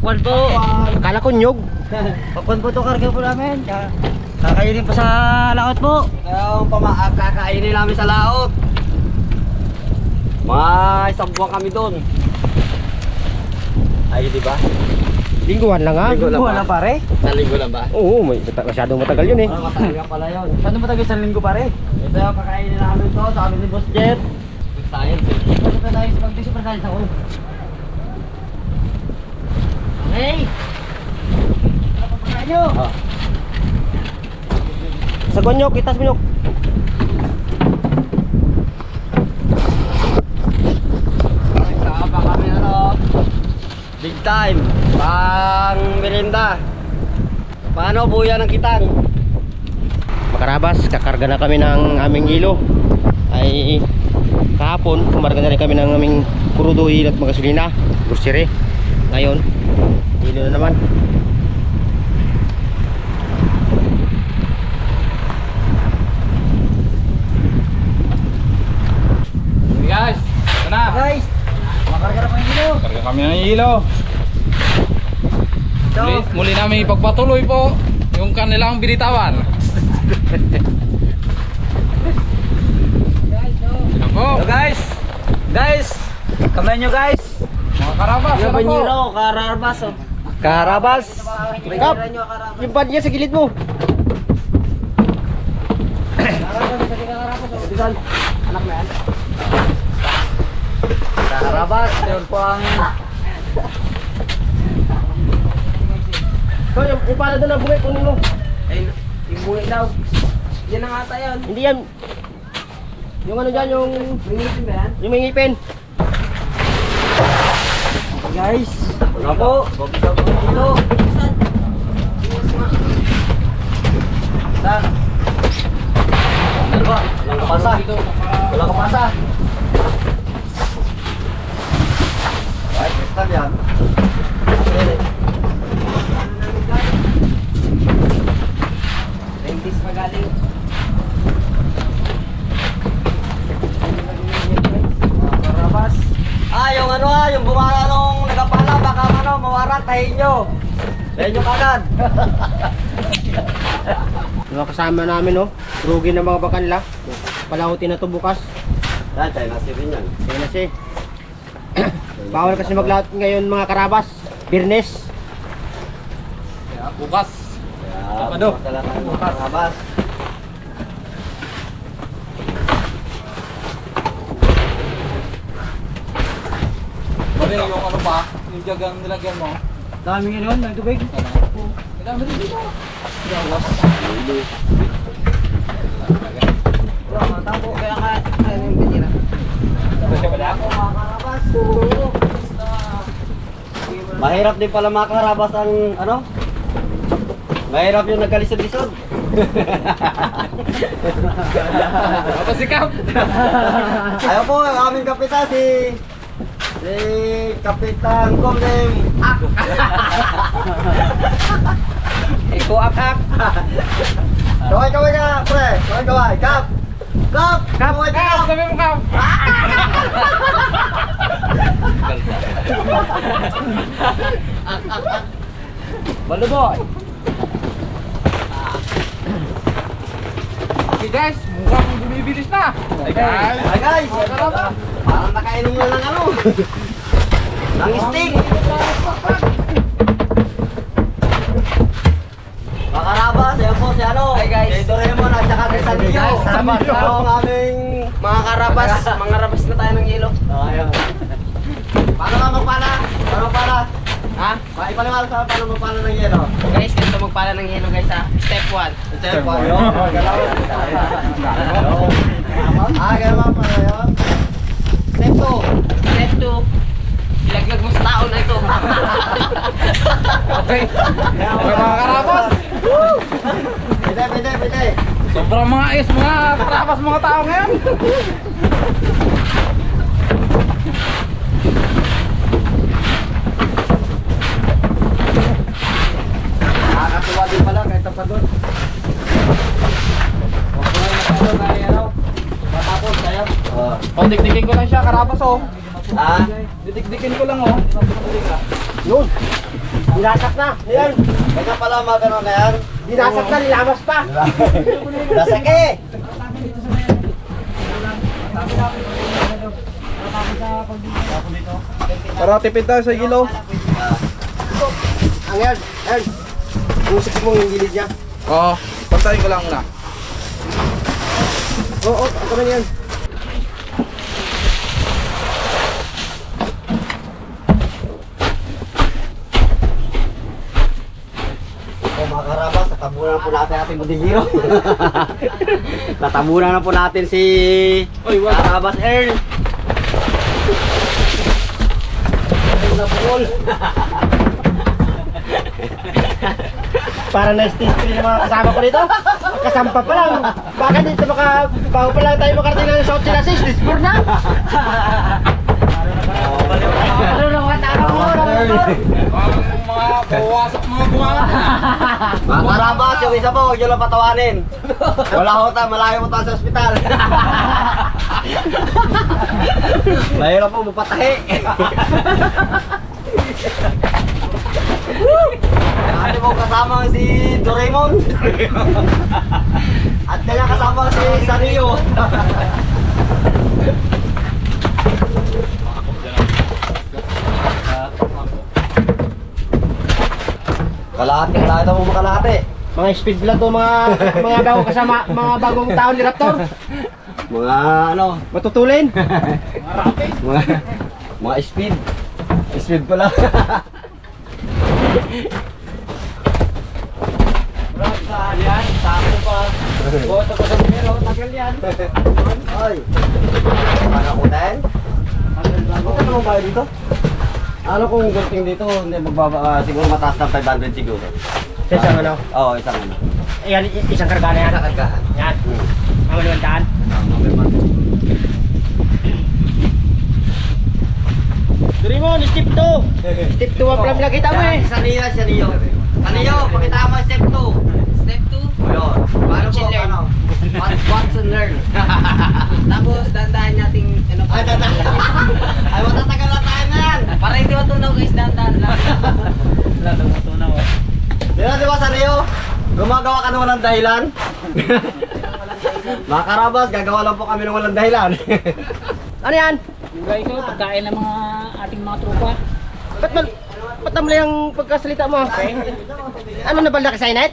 Pakwan po. Akala ko nyog. Pakwan po to karga po namin. Ka- Kakainin pa sa laot po. Kaya ang pama- kakainin namin sa laot. Mga isang buwan kami doon. Ay, di ba? Lingguhan lang ha. Linggo lang pare. Sa linggo lang ba? Oo, may, masyadong matagal yun eh. Ah, matagal pala yun. Saan mo tayo isang linggo pare? Ito yung kakainin namin to, sabi ni Boss Jet. Good science eh. Super tayo sa pagdi super Okay. Ano nyo? Ah. Sa nyog, itas mo nyog. Nagsama kami ano, big time, pang merienda. Paano buya ng kitang? Makarabas, kakarga na kami ng aming hilo. Ay kahapon, kumarga na rin kami ng aming crudo oil at mga gasolina. Grocery. Ngayon, hilo na naman. Hey guys, ito na. Guys, makarga na pa yung hilo. Karga kami ng hilo. Muli, muli namin ipagpatuloy po yung kanilang binitawan. Ano po? So guys, guys, kamay nyo guys. Mga karabas, ano po? Banyero, kararbas oh. Karabas! Kap! Yung pad niya sa gilid mo. Anak na yan. Kararbas, yun po ang... So, yung, yung pala doon ang bungay, kunin mo. Ay, yung buhay daw. Yan ang ata yan. Hindi yan. Yung ano dyan, yung, Mingitin ba yan? yung may ngipin. Guys, Ano po? Saan? Ano kapasa. Walang kapasa. Ay, kristal yan. Mawaran, tahin nyo. Sa inyo kagad. Mga kasama namin, no? Rugi ng mga bakanla. Palahutin na to bukas. Yan, tayo nasi rin yan. Kaya na si. Bawal kasi maglaot ngayon mga karabas. Birnes. Kaya bukas. Kaya, Ano? masala tayo mga karabas. Pare, yung ano pa, yung jagang nilagyan mo. Daming yun, may tubig. Kailangan din dito. Wala, mga tampo. Kaya ka, ano yung banyera. Mahirap din pala mga karabas ang ano? Mahirap yung nagkalisod-lisod. Tapos si Cap. Ayaw po, aming kapitan si si Kapitan Komnem Ak. Iko ak-ak. Kaway kaway ka, pre. Kaway kaway. Kap. Kap. Kaway ka. Cap, sabi mo Cap. Baluboy. Okay guys, mukhang bumibilis na. Hey guys. Hi guys. Parang nakainom na ng ano. ng steak. Mga karabas, ayan po si ano. Hi, guys. Si Doraemon at saka si guys, salamat. Ano ang aming Mga karabas, mga rabas na tayo ng yelo. Ayun. Paano ka magpala? Paano magpala? Ha? Pa ipaliwanag sa paano magpala ng yelo. Guys, ganito magpala ng yelo guys ha. Step 1. Step 1. Yun. Galaw. Ah, galaw pa yun. 2. Step 2. Ilaglag mo sa tao na ito. Okay. Okay mga karabas. Pwede, pwede, pwede. Sobrang mga is, mga karabas mga tao ngayon. Nakakatuwa din pala kahit pa doon. Huwag mo na. O, dikdikin ko lang siya, karabas oh. Ah, Didikdikin ko lang oh. Yun. Dinasak na. Yan. Kanya pala mga ganun na yan. Dinasak na, nilamas pa. Dasake! Para tipid tayo sa gilo. Ang yan, yan. Usik mo yung gilid niya. Oo, pantayin ko lang muna. Oo, oh, ako na yan. O mga karabas, natabunan na po natin ating budigiro. natabunan na po natin si Karabas Earl. Ay, nabukol. Para na free ng mga kasama ko dito. Kasampa pa lang. Baka dito maka bago pa lang tayo makarating ng China Sea, stage four na. Ano na mga tao mo? mga bawasak mga buwan. Mga karabas, yung isa po, huwag nyo lang patawanin. Wala ho tayo, malayo mo tayo sa ospital. Mahirap po mapatahi. Ano mo kasama si Doraemon? At kanya kasama si Sanrio. Kalahati, kalahati mo makalahati. Mga speed vlog to mga mga bago kasama, mga bagong taon ni Raptor. Mga ano, Matutulin. mga, mga speed. Speed pala. Yan, sako pa. Boto ko sa pero tagal yan. Ay. Para ko din. Bakit naman kayo dito? Ano kung gunting dito, hindi magbaba, ah, siguro mataas ng 500 siguro. Sa isang ano? Oo, isang ano. Ayan, i- isang karga na yan. Isang kargahan. Yan. Mga limandaan. Doraemon, step 2. Step 2 ang pala pinakita mo eh. Sa niyo, sa niyo. Sa niyo, pakita mo step 2. Step 2. Ayun. Paano po, ano? Watch, watch and learn. Tapos dandahan nating ano pa. Ay, tata. Ay, matatagal na tayo na yan. Para hindi matunaw guys, dandahan lang. Wala matunaw. Di ba, di ba, sa niyo? Gumagawa ka ng walang dahilan? Mga karabas, gagawa lang po kami ng walang dahilan. Ano yan? Bigay ko pagkain ng mga ating mga tropa. Ba't. Ba't namla yung pagkasalita mo? Ano na balda ka sa inet?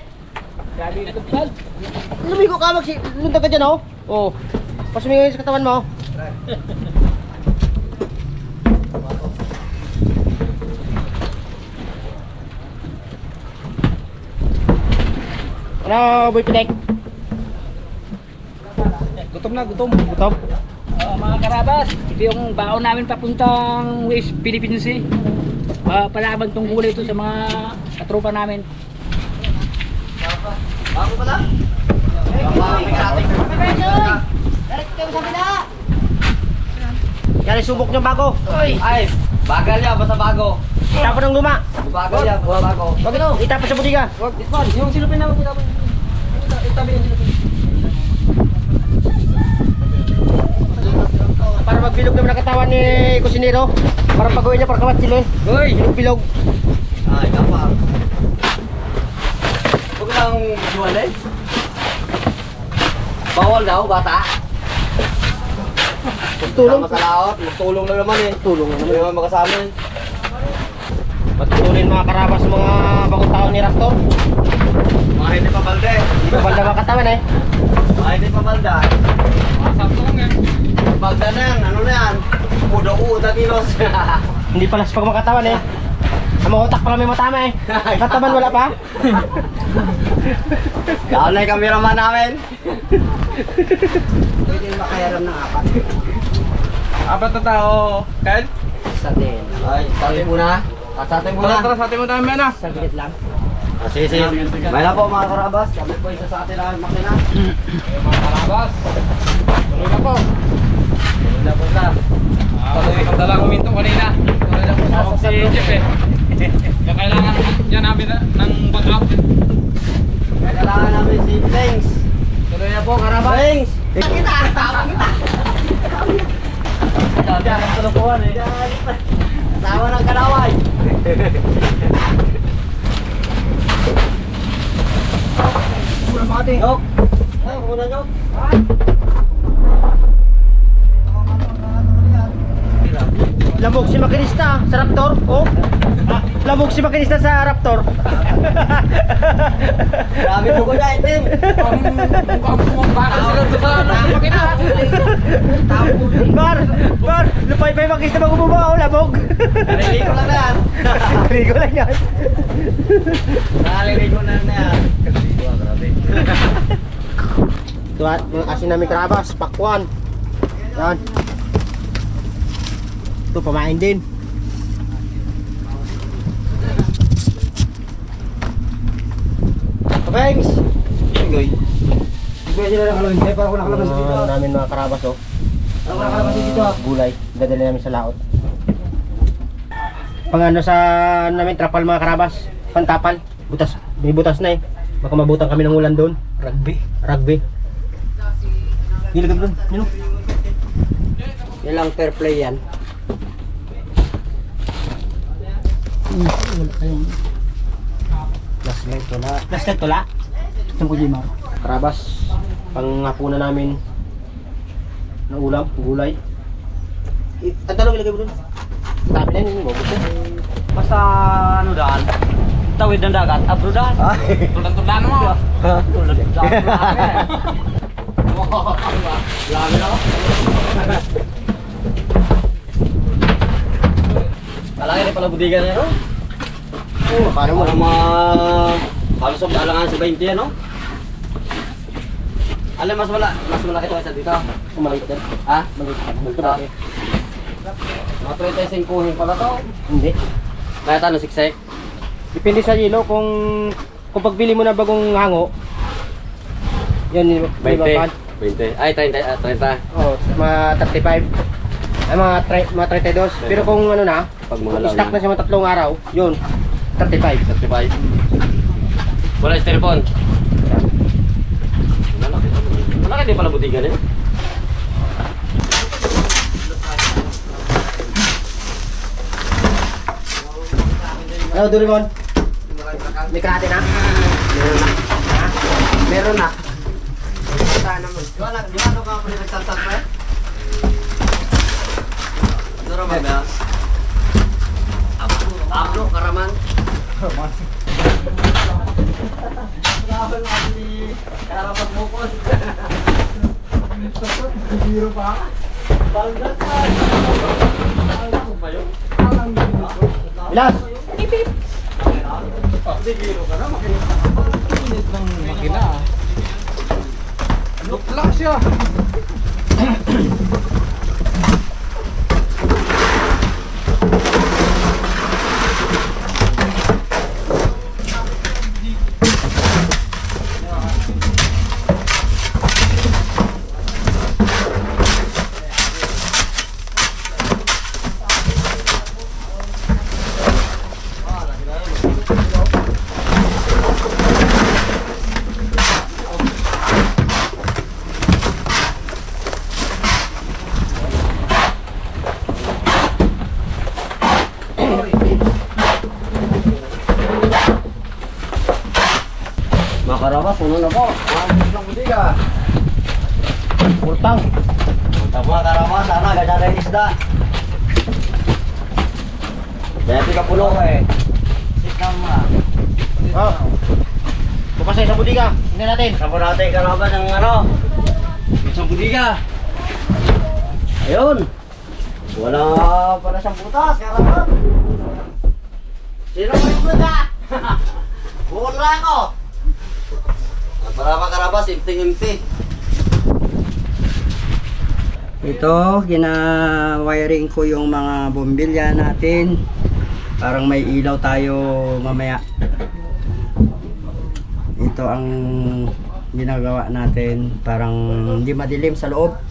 Lumigo ka, magsi... Lundag ka dyan, oh. Oo. Pasumingo sa katawan mo. Ano, boy pinek? Gutom na, gutom. Gutom? Ah, mga karabas, ito yung baon namin papuntang West Philippines Sea. Uh, palaban tong gulay ito sa mga katropa namin. Bago? Bago pala? Yan, subok nyo bago. Ay, bagal yan, basta bago. Tapos ng luma. Bagal yan, basta bago. Wag ano, itapon sa budiga. Wag, this one, yung silupin naman, itapon. Itabi yung silupin. Para magbilog naman ang katawan ni kusinero. Para pagawin niya para kawat sila eh. Hoy! Bilog-bilog. Ay, kapal. Buwan eh. Bawal daw, bata. Tulong. Sama sa laot, magtulong lang naman eh. Tulong na Hindi naman. naman makasama eh. Matutulin mga karabas mga bagong taon ni Raptor. Mga hindi pa balde. Hindi pa banda mga katawan eh. Mga hindi pa balda. Sakto lang yan. Balda na yan, ano na yan? Udo-uda kilos. Hindi pala sa pag mga katawan eh. Ang mga utak pala may matama eh. Kataban wala pa. Kaya na yung cameraman namin. Pwede yung makayaram ng apat. Apat na tao. Ken? Isa din. Ay, sabi muna. At sa atin Tara, muna. tara, sa atin mo tayo mena. Isang bilit lang. Ah, sige, sige. May na po mga karabas. Kami po isa sa atin ang makina. Eh, mga kalabas. Tuloy na po. Tuloy na po sa. Patuloy kang dalang huminto kanina. Tuloy na po sa si Jeff eh. Kaya kailangan yan namin na, ng backup. Kaya kailangan namin si Thanks. Tuloy na po, karabas. Thanks! Kita! Tawa kita! Dati ang tulupuan eh. Tawa ng kalaway. Yok. Ay, muna yok. Lamog si makinista sa Raptor. Oh. Si makinista sa Raptor. Grabe mo ko niya, itim. Mukhang bumabaka sila doon sa ano. Bar, bar, lupay-pay oh, lamog. Narinig ko lang yan. Rigo lang yan. Narinig ko na na yan. Wow, grabe. Ito mga asin namin karabas, pakwan. Yan. Ito pamain din. Thanks. Enjoy. Enjoy sila ng kalamansi. Parang ko nakalamansi dito. Mga namin mga karabas oh. Parang nakalamansi dito. ah. Gulay, dadali namin sa laot. Pang ano sa namin trapal mga karabas, pantapal. Butas, may butas na eh. Baka mabutang kami ng ulan doon. Rugby. Rugby. Hilagad doon. Yun oh. Ilang fair play yan. Wala kayong Last night wala. plastic tula. Itong kujima. Karabas, pang hapunan namin ng ulam, gulay. Ang talong ilagay mo doon. Tabi na yun, mabot na. Basta ano daan? Tawid ng dagat, abro daan. Ay. Tulan-tulan mo. Tulad ng dagat. Grabe na ako. Malaki rin pala budigan na yun. Oh, paano mo? Para ma... Halos ang alangan sa 20 ano? Alam mas wala, mas malaki to sa dito. Kumalik din. Ha? Maliit. Maliit Ito. ba? Mga 35 kuhin pala to. Hindi. Kaya tano siksik. Depende sa yelo kung kung pagbili mo na bagong hango. Yan yung 20. 20. Ay, 30. ah, 30. Oh, mga 35. Ay mga tri, mga 32. Pero kung ano na, Pag mga stock na siya mga tatlong araw, yun 35. 35. Wala styrofoam. Malaki. Malaki din pala budigan eh. Ano, Doraemon? May kalahati na? Meron na. Meron na. Sana mo. Di ba na, di ba ano ka pa? Duro ba ba? Abro, abro, karaman. Karaman nga si karaman mo ko. Biro pa. Baldat ka. Baldat ba yun? Bilas! Biro ka na, makinig Init ng makina. Lukla siya. Makarabas, ano na po? Mga ng budiga. Urtang! Tama, karama, sana ganyan na yung isda. Kaya di ka pulo eh. Sit down mo ah. Oh. Bukas sa isang budiga. Hindi natin. Sabo natin karama ng ano. Isang budiga. Ayun. Wala pala siyang butas, karama. Sino mo yung buta? Bukol na ako. Para makarabas, empty-empty. Ito, gina-wiring ko yung mga bombilya natin. Parang may ilaw tayo mamaya. Ito ang ginagawa natin. Parang hindi madilim sa loob.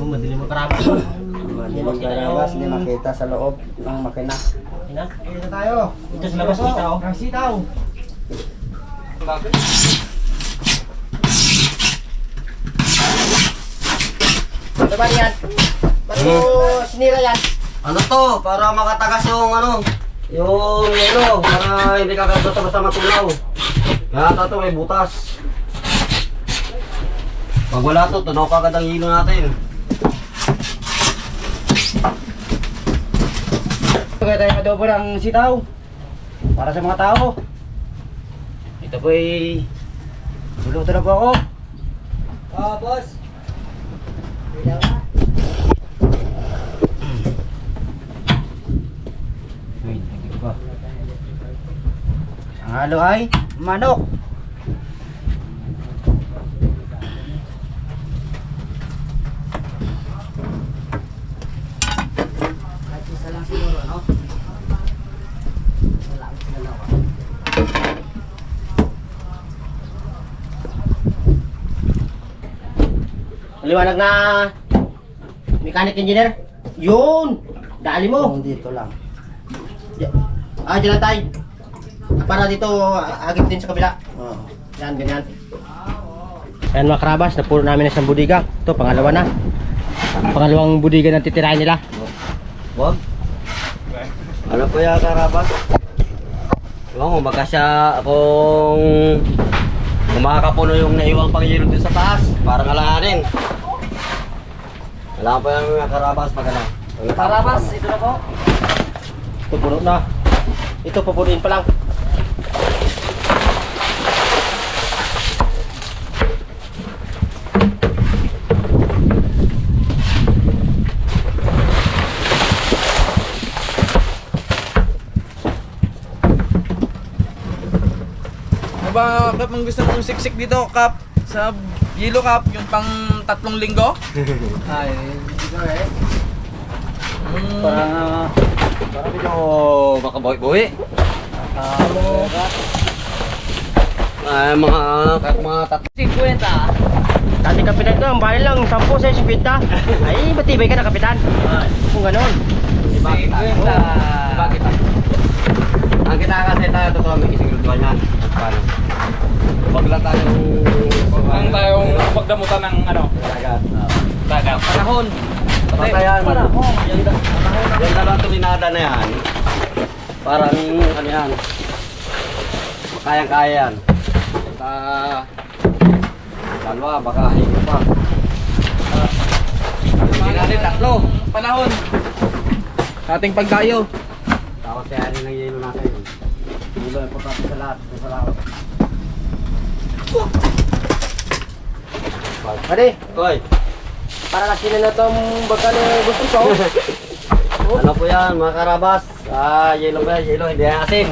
Oh, madilim mo karabas. Madilim karabas, hindi makita sa loob ng makina. Ina, ito tayo. Ito sa labas kita oh. Ang sitaw. Ano ba yan? Ba't mo sinira yan? Ano to? Para makatagas yung ano, Yung yelo, para hindi ka basta-basta matunaw. Kaya ito may butas. Pag wala to, tunaw ka agad ang hilo natin. Kaya tayo adobo ng sitaw. Para sa mga tao. Ito po ay... Luluto na po ako. Ah, boss. Pa. Ang halo ay manok. Kahit isa lang siguro, no? Wala akong sinalawa. Maliwanag na mechanic engineer. Yun! Dali mo. Kung dito lang. Ah, dyan lang tayo. Para dito, agip din sa kabila. Oo. Yan, ganyan. Ayan mga karabas, napuno namin na isang budiga. Ito, pangalawa na. Pangalawang budiga na titirahin nila. Wag. Ano po yan, karabas? Ewan ko, baka siya akong kumakapuno yung naiwang pangyayaro dun sa taas. Parang alanganin. Wala pa yan mga karabas pag. Pag Karabas, ito na po. Ito, puno na. Ito, pupunuin pa lang. Ano ba Kap ang gusto mong siksik dito Kap? Sa Yellow Cup, yung pang tatlong linggo? Ay, ito eh. Mm, Parang, ah, Parang medyo makabuhi-buhi. Ay, mga, mga tat... 50. Dati kapitan ko, ang bahay lang, 10 sa 50. Ay, matibay ka na kapitan. Kung ganon. Diba kita? Diba kita? Ang kita kasi tayo totoo may isigurduhan yan. Paano? Huwag lang tayong... Ang tayong pagdamutan ng ano, Agad. dagat. panahon. Basta yan. Yung, da- yung dalawang tulinada na yan. Parang ano yan. Kayang-kaya yan. Basta... Dalawa, baka higit pa. Hindi natin tatlo. Panahon. Ating pagdayo. Tapos kaya rin ang yelo natin. Yelo, importante sa lahat. Sa lahat. Pwede, Koy, para kasi na itong baga na gusto ko. ano po yan mga karabas? Ah, yelo ba? Yelo, hindi yan asin.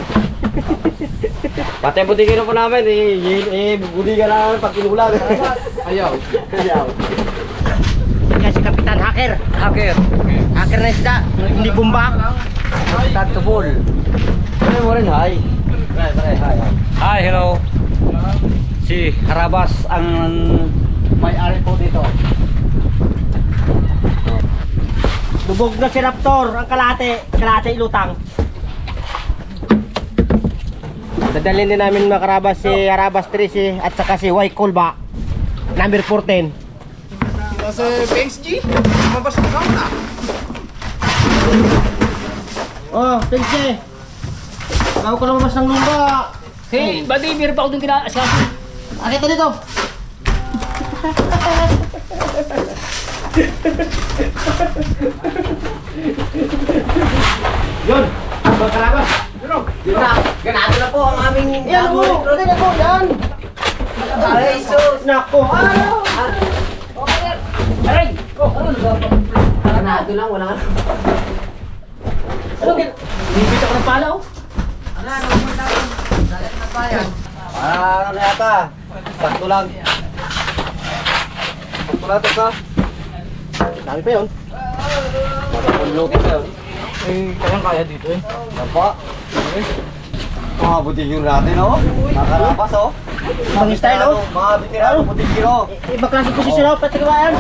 Pati butigin po namin, eh, yelo, eh, budigan na namin pag kinulang. Ayaw. Ayaw. Yan si kapitan, hacker. Hacker. Hacker na isda, hindi bumba. Kapitan to ball. Ano mo rin, hi? Pare, pare, hi, hi. Hi, hello. Si Harabas ang may-ari po dito. Lubog na si Raptor, ang kalate, kalate ilutang. Dadalhin din namin mga karabas si Harabas 13 at saka si Y Kolba, number 14. Nasa PSG? Mabas na ka na. Oh, eh. Bago ka lumabas ng lumba. Hey, badi, meron pa ako dun kinaasyasin. Akita dito. Yun, mga karabas. Yun na, ganado na po ang aming Yan po, ganyan po, yan. Ay, sus, nako. Ano? Aray! Oh, ano ba? Ganado lang, wala na. Ano? Bibit ako ng pala, oh. Ah, ano yata? Sakto lang. Sakto lang ito ka. Dami pa yun. Ito yun. Eh, kayang kaya dito eh. Yan po. Mga butigyo natin, oh. Nakarapas, oh. Ibang style, oh. Mga veterano butigyo. I- Iba klase posisyon ako, pati kawayan.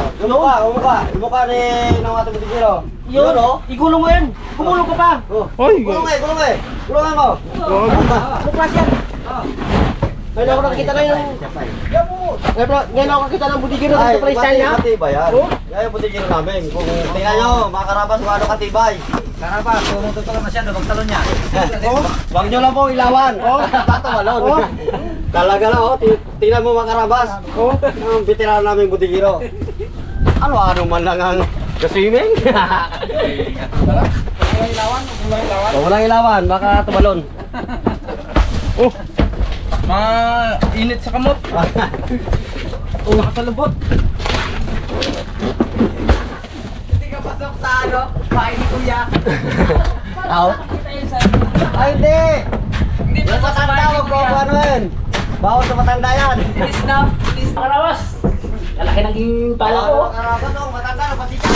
Mukha. Yung mukha ni ng ating butigyo. Yun, oh. igulong mo yan. Gumulong ka pa. Oh. Gulong eh, gulong eh. Gulungan mo. Ano klase yan? Ngayon ako nakakita ngayon ng... Ngayon, ngayon ako nakakita ng budigiro Ay, sa playstyle niya. matibay yan. Yan yung butigin namin. Kung tingnan nyo, mga karabas, kung ano katibay. Karabas, tumututo ka masyado, magtalon niya. Oh, Huwag nyo lang po ilawan. Oh, Tato malon. Oh. Talaga lang, oh. Ti- Tingnan mo mga karabas. Oh, yung veterano namin butigiro. Ano-ano man lang ang swimming. Kung walang ilawan, baka tumalon. Mga init sa kamot. Oh, nakasalubot. Hindi ka pasok sa ano, ni Kuya. Ako? Ay, hindi. Hindi pasok sa matanda, huwag ko ano yan. Bawal sa matanda yan. Bilis na, bilis na. Mga karabas, lalaki ng pala ko. Mga karabas, oh, matanda, napasika.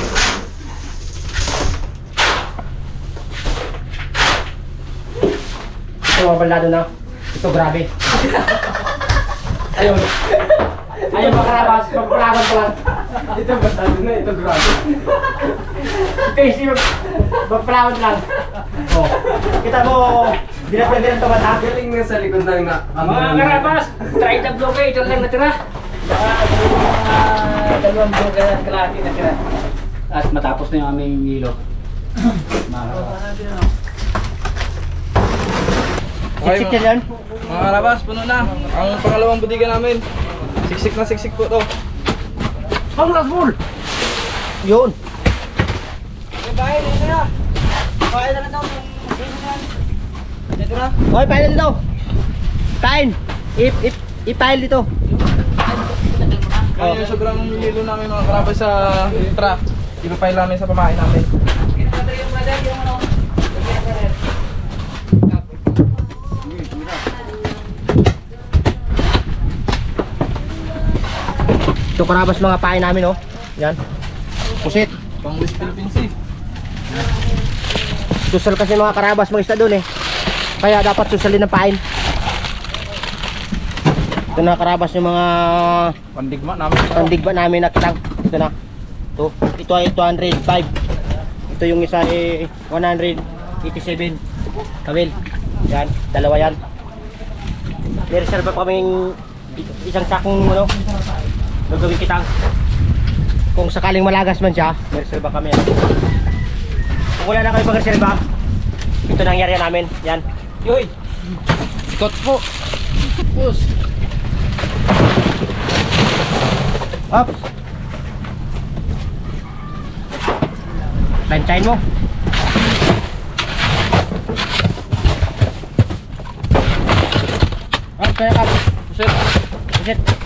Ito mga balado na. Ito grabe. Ayun. Ayun mga karabas, magpalaban pa lang. Ito balado na, ito grabe. Ito yung sino, magpalaban lang. Oh. Kita mo, na dinat tumata. Galing na sa likod ng na. Mga karabas, try the bloke, ito lang natira. Baka mga dalawang bloke na kalahati natira. At matapos na yung aming hilo. Mga karabas. Okay, Siksik yan yan. Mga karabas, puno na. Ang pangalawang budigan namin. Siksik na siksik po to. Ang rasbol! Yun. Dito na. Okay, pile dito. Kain. Ip, ip, ipile dito. Kaya yung sobrang hilo namin mga karabas sa truck. Ipapail namin sa pamahay namin. Ito karabas mga pain namin, oh. Yan. Pusit. Pang West Philippine Sea. Susal kasi mga karabas mga isda doon eh. Kaya dapat susalin ng pain. Ito na karabas yung mga Pandigma namin. pandigba namin na kitang. Ito na. Ito, ito ay 205. Ito yung isa ay 187. Kamil. Yan, dalawa yan. May reserve pa kaming isang sakong ano, gagawin kitang. Kung sakaling malagas man siya, may reserve kami. Kung wala na kayo pag reserve, ito na nangyari namin. Yan. Yoy! Scott po. Push. Up. Lanchain mo. Up, kaya up. Pusit. Sit.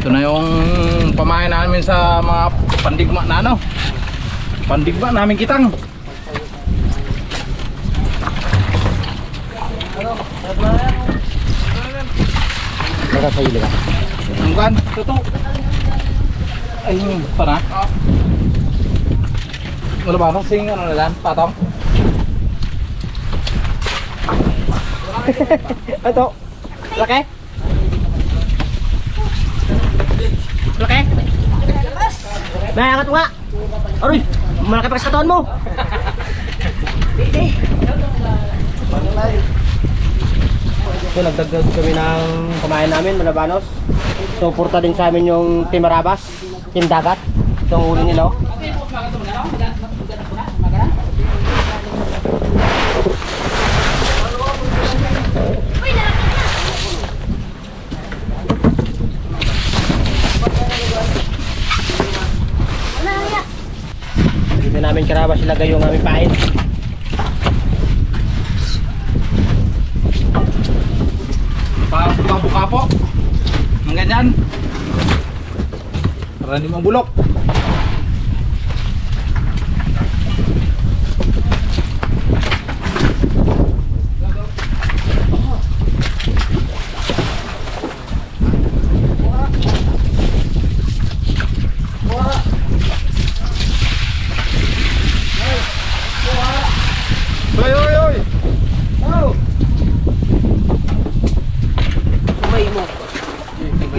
Ito na yung pamahay namin sa mga pandigma na ano. Pandigma namin kitang. Baka sa hili ka. Ang kan? Ito. Ay, pa na? Wala ba? Anong sing ano na lang? Patong? Ito. Laki. May angat mo nga. Aroy, malaki pa sa katawan mo. So nagdagdag kami ng kumain namin, Manabanos. So purta din sa amin yung Timarabas, Team Dagat. Ito ang huli nila. oh. Dito namin karabas ilagay yung aming pain. Pabuka po. Ang ganyan. Para hindi mabulok.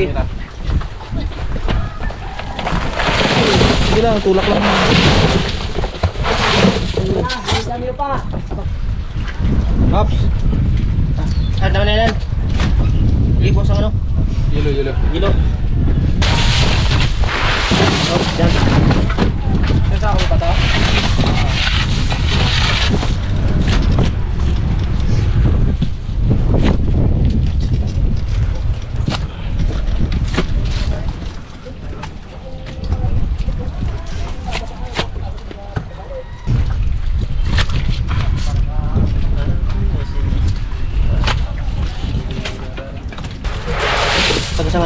Sige. Sige lang, tulak lang. Ops. Ah, tama na yan. Libo sa ano? Yelo, yelo. Gilo. Ops, dyan. Saan ako ba to?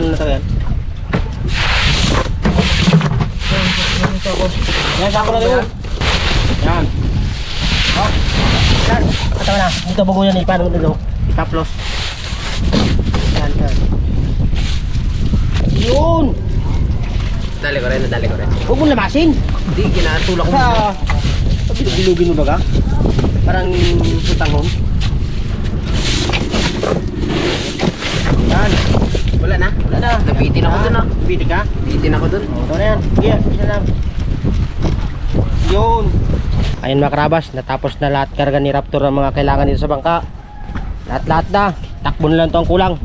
Pagkasangan na to yan. Yan, sako na rin. Yan. Oh. Yan. Na. Dito bago yan eh. Paano nito? Itaplos. Yan, yan. Yun! Dali ko rin, dali ko rin. Huwag mo lamasin. Hindi, ginatulak ko. Sa... Bilugin mo ba ka? Parang putangon. Yan. Wala na. Wala na. Nabitin ako dun ah. Nabitin ka? Bitin ako dun. Oh, ito na yan. Sige, isa lang. Yun. Ayun mga karabas, natapos na lahat karga ni Raptor ng mga kailangan dito sa bangka. Lahat-lahat na. Takbo na lang to ang kulang.